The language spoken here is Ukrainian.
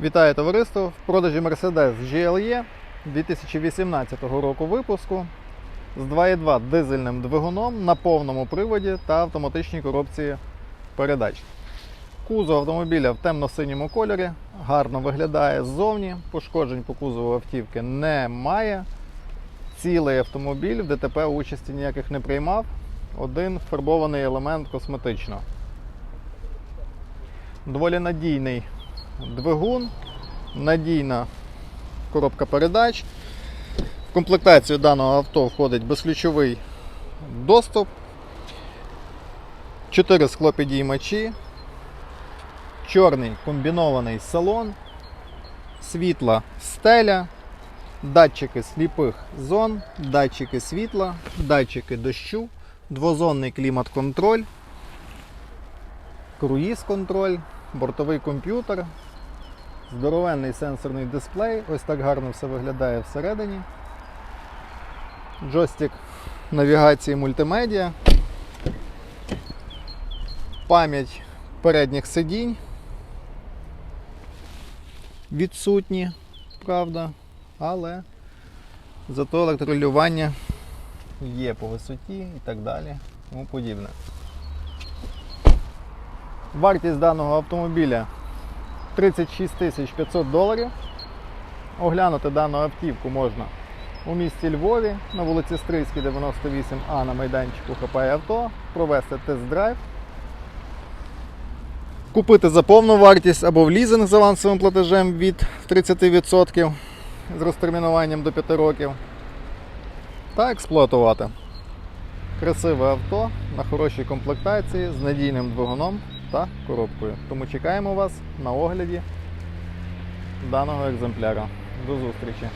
Вітаю товариство! В продажі Mercedes GLE 2018 року випуску з 2.2 дизельним двигуном на повному приводі та автоматичній коробці передач. Кузов автомобіля в темно-синьому кольорі, гарно виглядає ззовні, пошкоджень по кузову автівки немає. Цілий автомобіль в ДТП участі ніяких не приймав. Один фарбований елемент косметично. Доволі надійний двигун, надійна коробка передач. В комплектацію даного авто входить безключовий доступ, 4 склопідіймачі, чорний комбінований салон, світла стеля, датчики сліпих зон, датчики світла, датчики дощу, двозонний клімат-контроль, круїз-контроль, бортовий комп'ютер, здоровенний сенсорний дисплей. Ось так гарно все виглядає всередині. Джойстик навігації мультимедіа. Пам'ять передніх сидінь. Відсутні, правда, але зато електролювання є по висоті і так далі. Тому подібне. Вартість даного автомобіля 36 500 доларів. Оглянути дану автівку можна у місті Львові на вулиці Стрийській, 98А на майданчику ХП авто, провести тест-драйв, купити за повну вартість або в лізинг з авансовим платежем від 30% з розтермінуванням до 5 років та експлуатувати. Красиве авто на хорошій комплектації з надійним двигуном та коробкою. Тому чекаємо вас на огляді даного екземпляра. До зустрічі!